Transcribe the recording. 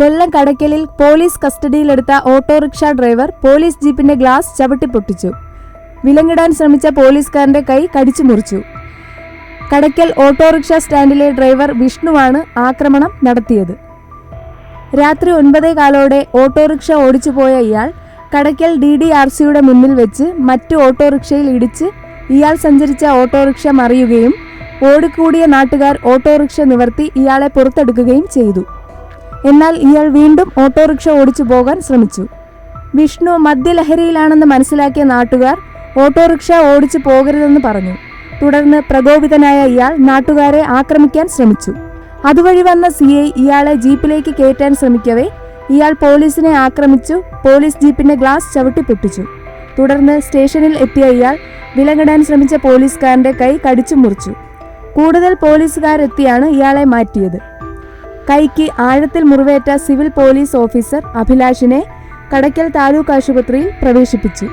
കൊല്ലം കടയ്ക്കലിൽ പോലീസ് കസ്റ്റഡിയിലെടുത്ത autorickshaw driver police ജീപ്പിന്റെ ഗ്ലാസ് ചവിട്ടി പൊട്ടിച്ചു. വിലങ്ങിടാൻ ശ്രമിച്ച പോലീസുകാരന്റെ കൈ കടിച്ചു മുറിച്ചു. കടയ്ക്കൽ ഓട്ടോറിക്ഷ സ്റ്റാൻഡിലെ ഡ്രൈവർ വിഷ്ണുവാണ് ആക്രമണം നടത്തിയത്. രാത്രി ഒൻപതേ കാലോടെ ഓട്ടോറിക്ഷ ഓടിച്ചു പോയ ഇയാൾ കടയ്ക്കൽ ഡി ഡി ആർ സിയുടെ മുന്നിൽ വെച്ച് മറ്റു ഓട്ടോറിക്ഷയിൽ ഇടിച്ച് ഇയാൾ സഞ്ചരിച്ച ഓട്ടോറിക്ഷ മറിയുകയും ഓടിക്കൂടിയ നാട്ടുകാർ ഓട്ടോറിക്ഷ നിവർത്തി ഇയാളെ പുറത്തെടുക്കുകയും ചെയ്തു. എന്നാൽ ഇയാൾ വീണ്ടും ഓട്ടോറിക്ഷ ഓടിച്ചു പോകാൻ ശ്രമിച്ചു. വിഷ്ണു മദ്യലഹരിയിലാണെന്ന് മനസ്സിലാക്കിയ നാട്ടുകാർ ഓട്ടോറിക്ഷ ഓടിച്ചു പോകരുതെന്ന് പറഞ്ഞു. തുടർന്ന് പ്രകോപിതനായ ഇയാൾ നാട്ടുകാരെ ആക്രമിക്കാൻ ശ്രമിച്ചു. അതുവഴി വന്ന സി ഐ ഇയാളെ ജീപ്പിലേക്ക് കയറ്റാൻ ശ്രമിക്കവേ ഇയാൾ പോലീസിനെ ആക്രമിച്ചു പോലീസ് ജീപ്പിന്റെ ഗ്ലാസ് ചവിട്ടി പൊട്ടിച്ചു തുടർന്ന് സ്റ്റേഷനിൽ എത്തിയ ഇയാൾ വിലങ്ങിടാൻ ശ്രമിച്ച പോലീസുകാരന്റെ കൈ കടിച്ചു മുറിച്ചു. കൂടുതൽ പോലീസുകാരെത്തിയാണ് ഇയാളെ മാറ്റിയത്. കൈക്ക് ആഴത്തിൽ മുറിവേറ്റ സിവിൽ പോലീസ് ഓഫീസർ അഭിലാഷിനെ കടയ്ക്കൽ താലൂക്ക് ആശുപത്രിയിൽ പ്രവേശിപ്പിച്ചു.